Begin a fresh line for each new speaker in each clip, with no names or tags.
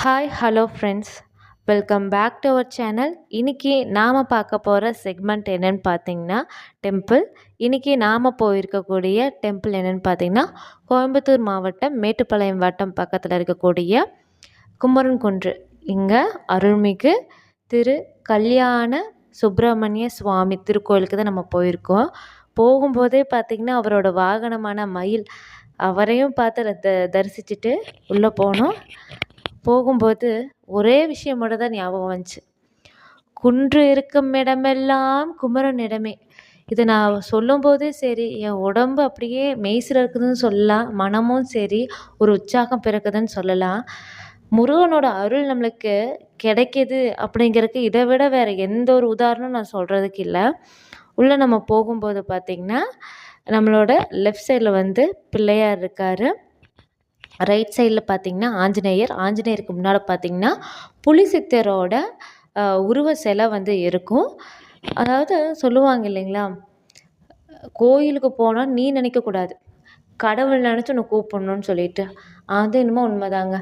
Hi hello friends welcome back to our channel இன்றைக்கி நாம் பார்க்க போகிற செக்மெண்ட் என்னென்னு பார்த்தீங்கன்னா டெம்பிள் இன்றைக்கி நாம் போயிருக்கக்கூடிய டெம்பிள் என்னென்னு பார்த்தீங்கன்னா கோயம்புத்தூர் மாவட்டம் மேட்டுப்பாளையம் வட்டம் பக்கத்தில் இருக்கக்கூடிய குமரன் குன்று இங்கே அருள்மிகு திரு கல்யாண சுப்பிரமணிய சுவாமி திருக்கோயிலுக்கு தான் நம்ம போயிருக்கோம். போகும்போதே பார்த்திங்கன்னா அவரோட வாகனமான மயில் அவரையும் பார்த்து த தரிசிச்சுட்டு உள்ளே போனோம். போகும்போது ஒரே விஷயம் மட்டும் தான் ஞாபகம் வந்துச்சு. குன்று இருக்கும் இடமெல்லாம் குமரன் இடமே. இதை நான் சொல்லும்போதே சரி என் உடம்பு அப்படியே மெய்சில் இருக்குதுன்னு சொல்லலாம் மனமும் சரி ஒரு உற்சாகம் பிறக்குதுன்னு சொல்லலாம். முருகனோட அருள் நம்மளுக்கு கிடைக்கிது அப்படிங்கிறதுக்கு இதை விட வேறு எந்த ஒரு உதாரணம் நான் சொல்கிறதுக்கு இல்லை. உள்ளே நம்ம போகும்போது பார்த்திங்கன்னா நம்மளோட லெஃப்ட் சைடில் வந்து பிள்ளையார் இருக்கார். ரைட் சைடில் பார்த்தீங்கன்னா ஆஞ்சநேயர். ஆஞ்சநேயருக்கு முன்னால் பார்த்திங்கன்னா புலிசித்தரோட உருவ சிலை வந்து இருக்கும். அதாவது சொல்லுவாங்க இல்லைங்களா கோயிலுக்கு போனால் நீ நினைக்கக்கூடாது கடவுள் நினச்சி உன்னை கூப்பிடணும்னு சொல்லிட்டு. அது என்னமோ உண்மைதாங்க.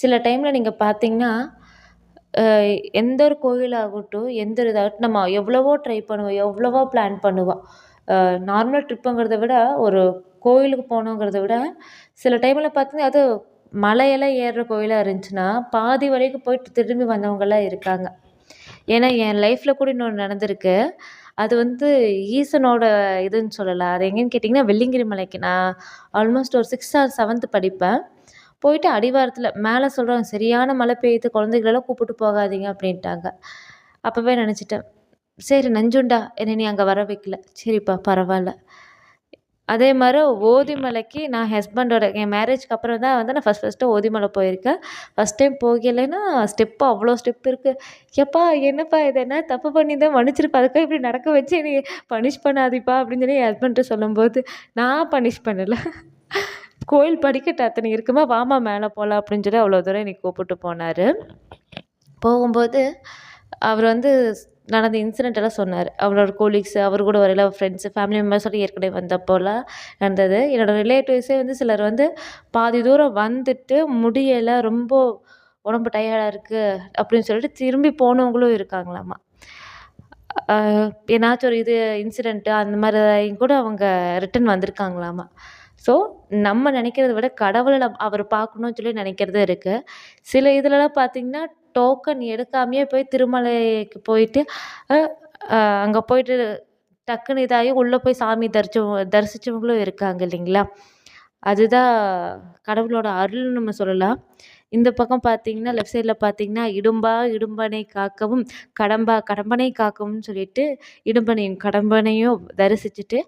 சில டைமில் நீங்கள் பார்த்தீங்கன்னா எந்த ஒரு கோயிலாகட்டும் எந்த ஒரு இதாகட்டும் நம்ம எவ்வளவோ ட்ரை பண்ணுவோம் எவ்வளவோ பிளான் பண்ணுவோம் நார்மல் ட்ரிப்புங்கிறத விட ஒரு கோயிலுக்கு போகணுங்கிறத விட சில டைமில் பார்த்தீங்கன்னா அது மலையெல்லாம் ஏறுற கோயிலாக இருந்துச்சுன்னா பாதி வரைக்கும் போயிட்டு திரும்பி வந்தவங்களாம் இருக்காங்க. ஏன்னா என் லைஃப்பில் கூட இன்னொன்று நடந்திருக்கு. அது வந்து ஈசனோட இதுன்னு சொல்லலாம். அது எங்கேன்னு கேட்டிங்கன்னா வெள்ளிங்கிரி மலைக்கு. நான் ஆல்மோஸ்ட் ஒரு சிக்ஸ்த் ஆர் செவன்த்து படிப்பேன். போயிட்டு அடிவாரத்தில் மேலே சொல்கிறாங்க சரியான மழை பெய்யுது குழந்தைகளெல்லாம் கூப்பிட்டு போகாதீங்க அப்படின்ட்டாங்க. அப்போவே நினச்சிட்டேன். சரி நஞ்சுண்டா என்னை நீ அங்கே வர வைக்கல. சரிப்பா பரவாயில்ல. அதே மாதிரி ஓதிமலைக்கு நான் ஹஸ்பண்டோட என் மேரேஜ்க்கு அப்புறம் தான் வந்து நான் ஃபஸ்ட் ஃபஸ்ட்டு ஓதிமலை போயிருக்கேன். ஃபஸ்ட் டைம் போகலைன்னா ஸ்டெப்பு அவ்வளோ ஸ்டெப் இருக்குது எப்பா என்னப்பா இது? என்ன தப்பு பண்ணி தான் மன்னிச்சிருப்பா? அதுக்காக இப்படி நடக்க வச்சு நீ பனிஷ் பண்ணாதீப்பா? அப்படின்னு சொல்லி என் ஹஸ்பண்ட்டு சொல்லும்போது நான் பனிஷ் பண்ணலை. கோயில் படிக்கட்டு அத்தனை இருக்குமா? வாமா மேலே போகலாம் அப்படின்னு சொல்லி அவ்வளோ தூரம் என்னை கூப்பிட்டு போனார். போகும்போது அவர் வந்து நடந்த இன்சிடெண்ட் எல்லாம் சொன்னார். அவரோட கோலீக்ஸ் அவர் கூட வரையில ஃப்ரெண்ட்ஸு ஃபேமிலி மெம்பர்ஸோட ஏற்கனவே வந்தப்போலாம் நடந்தது. என்னோடய ரிலேட்டிவ்ஸே வந்து சிலர் வந்து பாதி தூரம் வந்துட்டு முடியலை ரொம்ப உடம்பு டயர்டாக இருக்குது அப்படின்னு சொல்லிட்டு திரும்பி போனவங்களும் இருக்காங்களாமா. ஏன்னாச்சும் ஒரு இது இன்சிடெண்ட்டு அந்த மாதிரி கூட அவங்க ரிட்டன் வந்திருக்காங்களாமா. ஸோ நம்ம நினைக்கிறத விட கடவுளை அவர் பார்க்கணுன்னு சொல்லி நினைக்கிறது இருக்குது சில இதுலலாம் பார்த்திங்கன்னா டோக்கன் எடுக்காமையே போய் திருமலைக்கு போயிட்டு அங்கே போயிட்டு டக்குன்னு இதாகி உள்ளே போய் சாமி தரிச்சவங்க தரிசித்தவங்களும் இருக்காங்க இல்லைங்களா? அதுதான் கடவுளோட அருள்னு நம்ம சொல்லலாம். இந்த பக்கம் பார்த்தீங்கன்னா லெஃப்ட் சைடில் பார்த்தீங்கன்னா இடும்பா இடும்பனை காக்கவும் கடம்பா கடம்பனை காக்கவும் சொல்லிட்டு இடும்பனையும் கடம்பனையும் தரிசிச்சுட்டு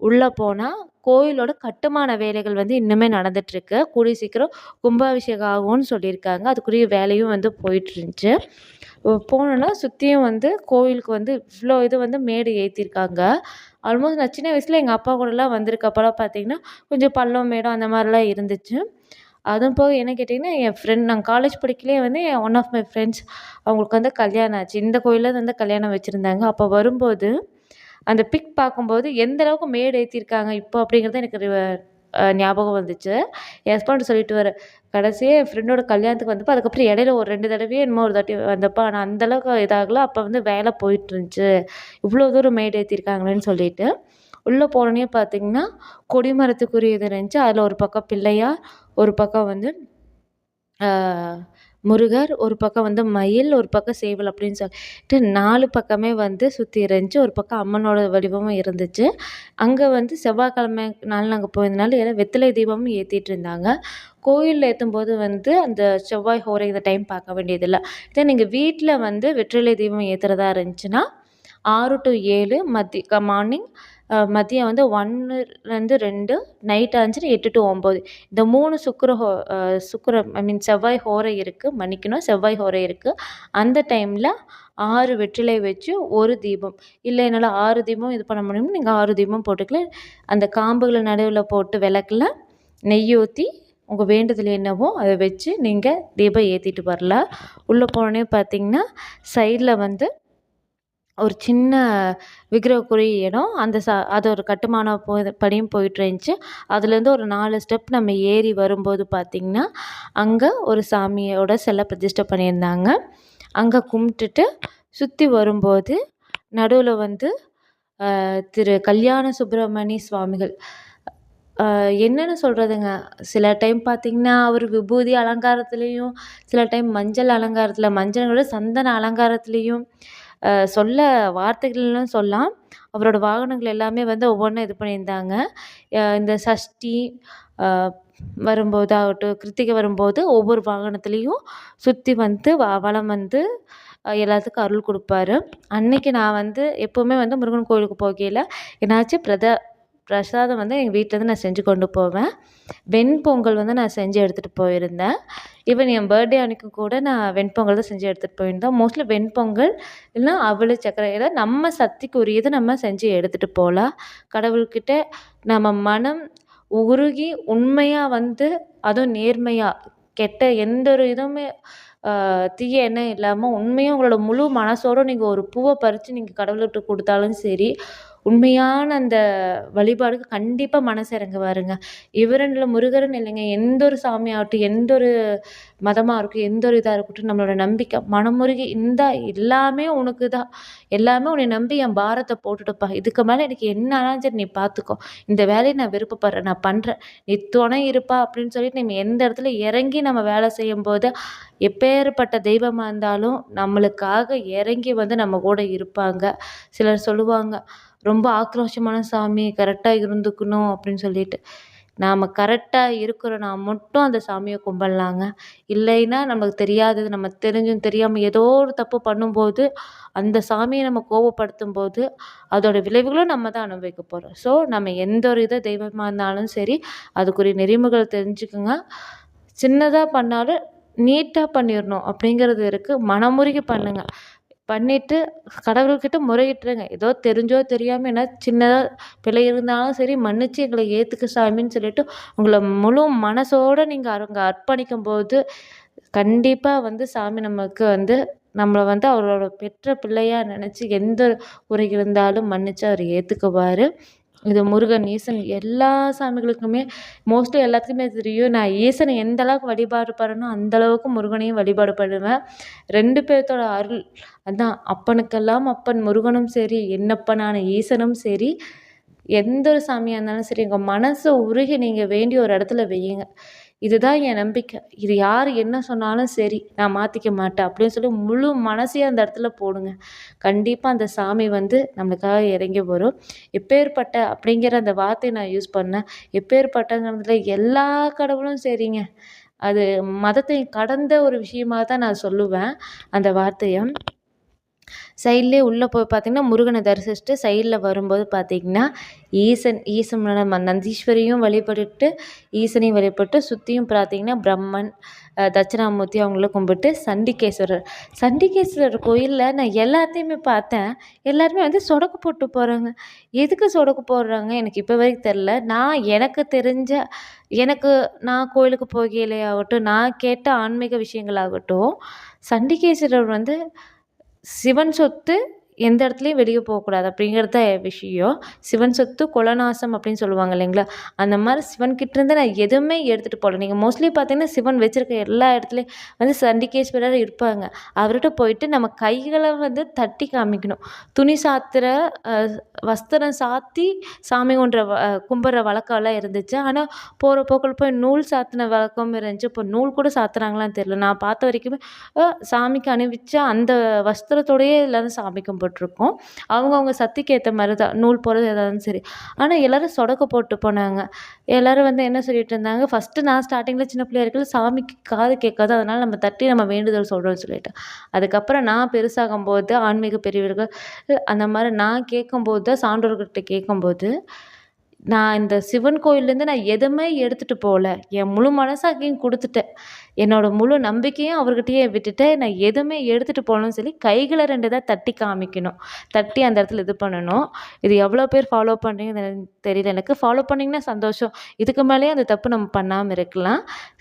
உள்ளே போனால் கோயிலோட கட்டுமான வேலைகள் வந்து இன்னுமே நடந்துகிட்ருக்கு கூடிய சீக்கிரம் கும்பாபிஷேகம் ஆகும்னு சொல்லியிருக்காங்க. அதுக்குரிய வேலையும் வந்து போயிட்டுருந்துச்சு. போனோன்னா சுற்றியும் வந்து கோயிலுக்கு வந்து இவ்வளோ இது வந்து மேடு ஏற்றிருக்காங்க ஆல்மோஸ்ட் நான் சின்ன வயசில் எங்கள் அப்பா கூடலாம் வந்திருக்கப்பெல்லாம் பார்த்தீங்கன்னா கொஞ்சம் பள்ளம் மேடம் அந்த மாதிரிலாம் இருந்துச்சு. அதுவும் போக என்ன கேட்டிங்கன்னா என் ஃப்ரெண்ட் நாங்கள் காலேஜ் படிக்கலே வந்து என் ஒன் ஆஃப் மை ஃப்ரெண்ட்ஸ் அவங்களுக்கு வந்து கல்யாணம் ஆச்சு. இந்த கோயிலில் வந்து கல்யாணம் வச்சுருந்தாங்க. அப்போ வரும்போது அந்த பிக் பார்க்கும்போது எந்த அளவுக்கு மேடு ஏற்றிருக்காங்க இப்போ அப்படிங்கிறது எனக்கு ஞாபகம் வந்துச்சு. என் ஹஸ்பண்ட் சொல்லிட்டு வர கடைசியாக என் ஃப்ரெண்டோட கல்யாணத்துக்கு வந்தப்போ அதுக்கப்புறம் இடையில ஒரு ரெண்டு தடவையே என்னமோ ஒரு தாட்டி வந்தப்போ ஆனால் அந்தளவுக்கு இதாகல. அப்போ வந்து வேலை போயிட்டு இருந்துச்சு. இவ்வளோ தூரம் மேடு ஏற்றிருக்காங்களேன்னு சொல்லிட்டு. உள்ளே போனோடனே பார்த்தீங்கன்னா கொடிமரத்துக்குரிய இருந்துச்சு. அதில் ஒரு பக்கம் பிள்ளையார் ஒரு பக்கம் வந்து முருகர் ஒரு பக்கம் வந்து மயில் ஒரு பக்கம் சேவல் அப்படின்னு சொல்லிட்டு நாலு பக்கமே வந்து சுற்றி இருந்துச்சு. ஒரு பக்கம் அம்மனோட வடிவமும் இருந்துச்சு. அங்கே வந்து செவ்வாய்க்கிழமை நாள் நாங்கள் போயிருந்தனால ஏன்னா வெத்தலை தீபமும் ஏற்றிட்டு இருந்தாங்க. கோயிலில் ஏற்றும் போது வந்து அந்த செவ்வாய் ஹோரை இந்த டைம் பார்க்க வேண்டியதில்லை. இதே நீங்கள் வீட்டில் வந்து வெற்றிலை தீபம் ஏற்றுறதா இருந்துச்சுன்னா ஆறு டு ஏழு மதிய மார்னிங் மதியம் வந்து ஒன்றுலேருந்து ரெண்டு நைட் அஞ்சு எட்டு டு ஒம்பது இந்த மூணு சுக்கர ஹோ சுக்கர ஐ மீன் செவ்வாய் ஹோரை இருக்குது மன்னிக்கணும் செவ்வாய் ஹோரை இருக்குது அந்த டைமில் ஆறு வெற்றிலை வச்சு ஒரு தீபம். இல்லை என்னால் ஆறு தீபம் இது பண்ண முடியும்னு நீங்கள் ஆறு தீபம் போட்டுக்கலாம் அந்த காம்புகளை நடுவில் போட்டு விளக்குல நெய் ஊற்றி உங்கள் வேண்டுதல் என்னவோ அதை வச்சு நீங்கள் தீபம் ஏற்றிட்டு வரலாம் உள்ளே போனோடனே பார்த்தீங்கன்னா சைடில் வந்து ஒரு சின்ன விக்கிரகக்குரிய இடம். அந்த ச அது ஒரு கட்டுமான போ படியும் போயிட்டு இருந்துச்சு. அதுலேருந்து ஒரு நாலு ஸ்டெப் நம்ம ஏறி வரும்போது பார்த்திங்கன்னா அங்கே ஒரு சாமியோட சிலை பிரதிஷ்டை பண்ணியிருந்தாங்க. அங்கே கும்பிட்டுட்டு சுற்றி வரும்போது நடுவில் வந்து திரு கல்யாண சுப்பிரமணி சுவாமிகள். என்னென்னு சொல்கிறதுங்க சில டைம் பார்த்திங்கன்னா அவர் விபூதி அலங்காரத்துலேயும் சில டைம் மஞ்சள் அலங்காரத்தில் மஞ்சளோட சந்தன அலங்காரத்துலேயும் சொல்ல வார்த்தைகள்லாம் சொல்லலாம் அவரோட வாகனங்கள் எல்லாமே வந்து ஒவ்வொன்றும் இது பண்ணியிருந்தாங்க. இந்த சஷ்டி வரும்போது ஆகட்டும் கிருத்திகை வரும்போது ஒவ்வொரு வாகனத்துலேயும் சுற்றி வந்து வ வலம் வந்து எல்லாத்துக்கும் அருள் கொடுப்பாரு. அன்னைக்கு நான் வந்து எப்போவுமே வந்து முருகன் கோயிலுக்கு போகையில் என்னாச்சு பிரத பிரசாதம் வந்து எங்கள் வீட்டிலேருந்து நான் செஞ்சு கொண்டு போவேன். வெண்பொங்கல் வந்து நான் செஞ்சு எடுத்துகிட்டு போயிருந்தேன். ஈவன் என் பர்த்டே அன்னைக்கு கூட நான் வெண்பொங்கல் தான் செஞ்சு எடுத்துகிட்டு போயிருந்தேன் மோஸ்ட்லி வெண்பொங்கல் இல்லைனா அவளு சக்கரை ஏதாவது நம்ம சக்திக்குரியதை நம்ம செஞ்சு எடுத்துகிட்டு போகலாம் கடவுள்கிட்ட நம்ம மனம் உருகி உண்மையாக வந்து அதுவும் நேர்மையாக கெட்ட எந்த ஒரு இதுவுமே தீய எண்ணம் இல்லாமல் உண்மையாக உங்களோட முழு மனசோடு நீங்கள் ஒரு பூவை பறித்து நீங்கள் கடவுள்கிட்ட கொடுத்தாலும் சரி உண்மையான அந்த வழிபாடுக்கு கண்டிப்பாக மனசு இறங்குவாருங்க இவருன்னு முருகர்னு இல்லைங்க எந்த ஒரு சாமியாகட்டும் எந்த ஒரு மதமாக இருக்கட்டும் எந்த ஒரு இதாக இருக்கட்டும் நம்மளோட நம்பிக்கை மனமுருகி இந்த எல்லாமே உனக்கு தான் எல்லாமே உன்னை நம்பி என் பாரத்தை போட்டுட்டுப்பா இதுக்கு மேலே எனக்கு என்ன ஆனாலும் சரி நீ பார்த்துக்கோ இந்த வேலையை நான் விருப்பப்படுறேன் நான் பண்ணுறேன் நீ துணை இருப்பா அப்படின்னு சொல்லிட்டு நம்ம எந்த இடத்துல இறங்கி நம்ம வேலை செய்யும்போது எப்பேற்பட்ட தெய்வமாக இருந்தாலும் நம்மளுக்காக இறங்கி வந்து நம்ம கூட இருப்பாங்க. சிலர் சொல்லுவாங்க ரொம்ப ஆக்ரோஷமான சாமி கரெக்டாக இருந்துக்கணும் அப்படின்னு சொல்லிட்டு. நாம் கரெக்டாக இருக்கிறோன்னா மட்டும் அந்த சாமியை கும்பிட்லாங்க. இல்லைன்னா நமக்கு தெரியாதது நம்ம தெரிஞ்சும் தெரியாமல் ஏதோ ஒரு தப்பு பண்ணும்போது அந்த சாமியை நம்ம கோபப்படுத்தும் போது அதோட விளைவுகளும் நம்ம தான் அனுபவிக்க போகிறோம் ஸோ நம்ம எந்த ஒரு இதை தெய்வமாக இருந்தாலும் சரி அதுக்குரிய நெறிமுறைகளை தெரிஞ்சுக்கோங்க. சின்னதாக பண்ணாலும் நீட்டாக பண்ணிடணும் அப்படிங்கிறது இருக்குது மனமுருகி பண்ணுங்கள் பண்ணிவிட்டு கடவுள்கிட்ட முறையிட்டுருங்க. ஏதோ தெரிஞ்சோ தெரியாமல் ஏன்னா சின்னதாக பிழை இருந்தாலும் சரி மன்னிச்சு எங்களை ஏற்றுக்க சாமின்னு சொல்லிட்டு உங்களை முழு மனசோடு நீங்கள் அங்கே அர்ப்பணிக்கும் போது கண்டிப்பாக வந்து சாமி நமக்கு வந்து நம்மளை வந்து அவரோட பெற்ற பிள்ளையாக நினச்சி எந்த குறை இருந்தாலும் மன்னிச்சு அவர் ஏற்றுக்குவார் இது முருகன் ஈசன் எல்லா சாமிகளுக்குமே மோஸ்ட்லி எல்லாத்துக்குமே தெரியும் நான் ஈசனை எந்த அளவுக்கு வழிபாடு பண்ணணும் அந்த அளவுக்கு முருகனையும் வழிபாடு பண்ணுவேன். ரெண்டு பேர்த்தோட அருள் அதான் அப்பனுக்கெல்லாம் அப்பன் முருகனும் சரி என்னப்பனான ஈசனும் சரி எந்த ஒரு சாமியாக இருந்தாலும் சரி உங்கள் மனசை உருகி நீங்கள் வேண்டிய ஒரு இடத்துல வையுங்க. இதுதான் என் நம்பிக்கை. இது யார் என்ன சொன்னாலும் சரி நான் மாற்றிக்க மாட்டேன் அப்படின்னு சொல்லி முழு மனசையும் அந்த இடத்துல போடுங்க. கண்டிப்பாக அந்த சாமி வந்து நம்மளுக்காக இறங்கி வரும். எப்பேற்பட்ட அப்படிங்கிற அந்த வார்த்தையை நான் யூஸ் பண்ணேன். எப்பேற்பட்டங்கிறதுல எல்லா கடவுளும் சரிங்க. அது மதத்தை கடந்த ஒரு விஷயமாக தான் நான் சொல்லுவேன். அந்த வார்த்தையை சைட்லேயே உள்ளே போய் பார்த்திங்கன்னா முருகனை தரிசிச்சுட்டு சைடில் வரும்போது பார்த்திங்கன்னா ஈசன் ஈசன் நந்தீஸ்வரியும் வழிபட்டுட்டு ஈசனையும் வழிபட்டு சுற்றியும் பார்த்திங்கன்னா பிரம்மன் தட்சிணாமூர்த்தி அவங்கள கும்பிட்டு சண்டிகேஸ்வரர். சண்டிகேஸ்வரர் கோயிலில் நான் எல்லாத்தையுமே பார்த்தேன். எல்லாருமே வந்து சொடக்கு போட்டு போகிறாங்க எதுக்கு சொடக்கு போடுறாங்க எனக்கு இப்போ வரைக்கும் தெரில நான் எனக்கு தெரிஞ்ச எனக்கு நான் கோயிலுக்கு போகையிலேயாகட்டும் நான் கேட்ட ஆன்மீக விஷயங்களாகட்டும் சண்டிகேஸ்வரர் வந்து சிவன் சொத்து எந்த இடத்துலையும் வெளியே போகக்கூடாது அப்படிங்கிறது தான் விஷயம். சிவன் சொத்து குலநாசம் அப்படின்னு சொல்லுவாங்க இல்லைங்களா? அந்த மாதிரி சிவன்கிட்டேருந்து நான் எதுவுமே எடுத்துகிட்டு போகல. நீங்கள் மோஸ்ட்லி பார்த்தீங்கன்னா சிவன் வச்சுருக்க எல்லா இடத்துலையும் வந்து சண்டிகேஸ்வரர் இருப்பாங்க. அவர்கிட்ட போயிட்டு நம்ம கைகளை வந்து தட்டி காமிக்கணும். துணி சாத்துற வஸ்திரம் சாத்தி சாமி கொன்ற கும்பிட்ற வழக்கம்லாம் இருந்துச்சு. ஆனால் போகிற போக்கில் போய் நூல் சாத்தின வழக்கம் இருந்துச்சு. இப்போ நூல் கூட சாத்துறாங்களான்னு தெரியல. நான் பார்த்த வரைக்குமே சாமிக்கு அணிவிச்ச அந்த வஸ்திரத்தோடையே எல்லாரும் சாமி கும்பிட்டு போட்டிருக்கோம் அவங்கவுங்க சக்திக்கு ஏற்ற மாதிரி தான் நூல் போடுறது எதாவது சரி. ஆனால் எல்லோரும் சொடக்க போட்டு போனாங்க. எல்லோரும் வந்து என்ன சொல்லிட்டு இருந்தாங்க? ஃபஸ்ட்டு நான் ஸ்டார்டிங்கில் சின்ன பிள்ளையா இருக்கல சாமிக்கு காது கேட்காது அதனால் நம்ம தட்டி நம்ம வேண்டுதல் சொல்கிறோம்னு சொல்லிட்டு. அதுக்கப்புறம் நான் பெருசாகும் போது ஆன்மீக பெரியவர்கள் அந்த மாதிரி நான் கேட்கும்போது தான் சான்றோர்கிட்ட கேட்கும்போது நான் இந்த சிவன் கோயில்லேருந்து நான் எதுவுமே எடுத்துகிட்டு போகல. என் முழு மனசை அங்கேயும் கொடுத்துட்டேன். என்னோடய முழு நம்பிக்கையும் அவர்கிட்டயே விட்டுட்டு நான் எதுவுமே எடுத்துகிட்டு போகணும்னு சொல்லி கைகளை ரெண்டு தான் தட்டி காமிக்கணும். தட்டி அந்த இடத்துல இது பண்ணணும். இது எவ்வளோ பேர் ஃபாலோ பண்ணுறீங்கன்னு தெரியல. எனக்கு ஃபாலோ பண்ணிங்கன்னா சந்தோஷம். இதுக்கு மேலேயே அந்த தப்பு நம்ம பண்ணாமல் இருக்கலாம்.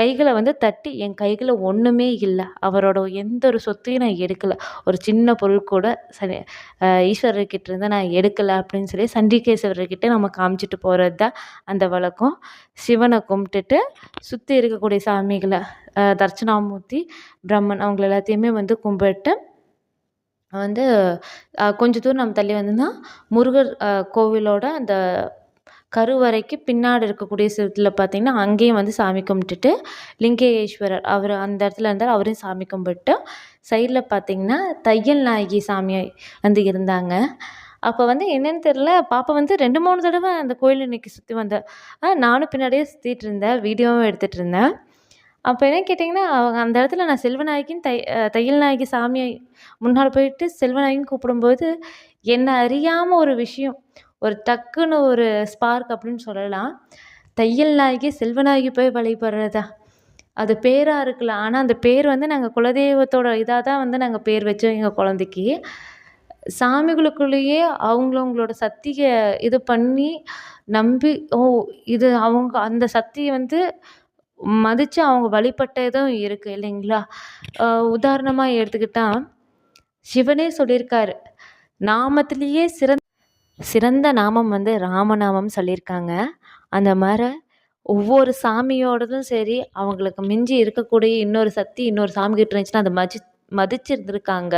கைகளை வந்து தட்டி என் கைகளில் ஒன்றுமே இல்லை. அவரோட எந்த ஒரு சொத்தையும் நான் எடுக்கலை. ஒரு சின்ன பொருள் கூட சரி ஈஸ்வரர்கிட்ட இருந்து நான் எடுக்கலை அப்படின்னு சொல்லி சண்டிகேஸ்வரர்கிட்ட நம்ம காமிச்சிட்டு போகிறது தான் அந்த வழக்கம். சிவனை கும்பிட்டுட்டு சுற்றி இருக்கக்கூடிய சாமிகளை தட்சிணாமூர்த்தி பிரம்மன் அவங்கள எல்லாத்தையுமே வந்து கும்பிட்டு வந்து கொஞ்சம் தூரம் நம்ம தள்ளி வந்தோம்னா முருகர் கோவிலோட அந்த கருவறைக்கு பின்னாடி இருக்கக்கூடிய சிவத்தில் பார்த்திங்கன்னா அங்கேயும் வந்து சாமி கும்பிட்டுட்டு லிங்கேஸ்வரர் அவர் அந்த இடத்துல இருந்தார் அவரையும் சாமி கும்பிட்டு சைடில் பார்த்திங்கன்னா தையல் நாயகி சாமி வந்து இருந்தாங்க. அப்போ வந்து என்னென்னு தெரில பாப்பா வந்து ரெண்டு மூணு தடவை அந்த கோயில் இன்றைக்கி சுற்றி வந்தேன் நானும் பின்னாடியே சுற்றிட்டு இருந்தேன் வீடியோவும் எடுத்துகிட்டு இருந்தேன். அப்போ என்ன கேட்டிங்கன்னா அவங்க அந்த இடத்துல நான் செல்வநாயகின்னு தை தையல் நாயகி சாமியை முன்னால் போயிட்டு செல்வநாயகின்னு கூப்பிடும்போது என்னை அறியாமல் ஒரு விஷயம் ஒரு டக்குன்னு ஒரு ஸ்பார்க் அப்படின்னு சொல்லலாம். தையல் நாயகி செல்வநாயகி போய் வழிபடுறதா? அது பேராக இருக்கலாம். ஆனால் அந்த பேர் வந்து நாங்கள் குலதெய்வத்தோட இதாக தான் வந்து நாங்கள் பேர் வச்சோம் எங்கள் குழந்தைக்கி. சாமிகளுக்குள்ளேயே அவங்களவங்களோட சக்தியை இது பண்ணி நம்பி ஓ இது அவங்க அந்த சக்தியை வந்து மதித்து அவங்க வழிபட்டதும் இருக்குது இல்லைங்களா? உதாரணமாக எடுத்துக்கிட்டால் சிவனே சொல்லியிருக்காரு. நாமத்திலேயே சிறந்த சிறந்த நாமம் வந்து ராமநாமம் சொல்லியிருக்காங்க. அந்த மாதிரி ஒவ்வொரு சாமியோடதும் சரி அவங்களுக்கு மிஞ்சி இருக்கக்கூடிய இன்னொரு சக்தி இன்னொரு சாமிக்கிட்ட இருந்துச்சுன்னா அதை மதி மதிச்சிருந்துருக்காங்க.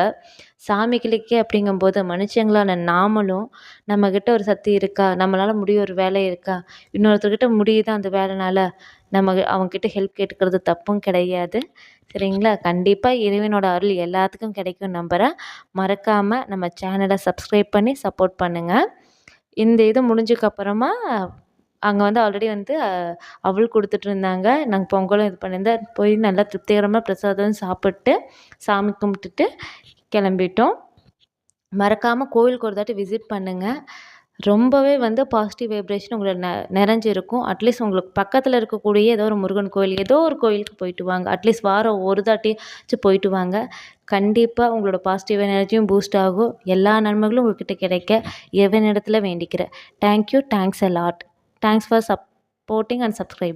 சாமிகளுக்கே அப்படிங்கும்போது மனுஷங்களான நாமளும் நம்மக்கிட்ட ஒரு சக்தி இருக்கா? நம்மளால் முடிய ஒரு வேலை இருக்கா? இன்னொருத்தர்கிட்ட முடியுதா அந்த வேலைனால? நம்ம அவங்கக்கிட்ட ஹெல்ப் கேட்டுக்கிறது தப்பும் கிடையாது. சரிங்களா? கண்டிப்பாக இறைவனோட அருள் எல்லாத்துக்கும் கிடைக்கும் நம்புகிறேன் மறக்காமல் நம்ம சேனலை சப்ஸ்கிரைப் பண்ணி சப்போர்ட் பண்ணுங்கள் இந்த இது முடிஞ்சதுக்கப்புறமா அங்கே வந்து ஆல்ரெடி வந்து அவல் கொடுத்துட்ருந்தாங்க நாங்கள் பொங்கலும் இது பண்ணியிருந்தேன் போய் நல்லா திருப்திகரமாக பிரசாதம் சாப்பிட்டு சாமி கும்பிட்டுட்டு கிளம்பிட்டோம். மறக்காமல் கோவிலுக்கு ஒரு தாட்டி விசிட் பண்ணுங்கள் ரொம்பவே வந்து பாசிட்டிவ் வைப்ரேஷன் உங்களை ந நிறைஞ்சிருக்கும். அட்லீஸ்ட் உங்களுக்கு பக்கத்தில் இருக்கக்கூடிய ஏதோ ஒரு முருகன் கோயில் ஏதோ ஒரு கோயிலுக்கு போயிட்டு வாங்க. அட்லீஸ்ட் வாரம் ஒரு தாட்டியாச்சும் போயிட்டு வாங்க. கண்டிப்பாக உங்களோட பாசிட்டிவ் எனர்ஜியும் பூஸ்ட் ஆகும். எல்லா நன்மைகளும் உங்கள்கிட்ட கிடைக்க எவன் இடத்துல வேண்டிக்கிறேன் thank you thanks a lot thanks for supporting and subscribe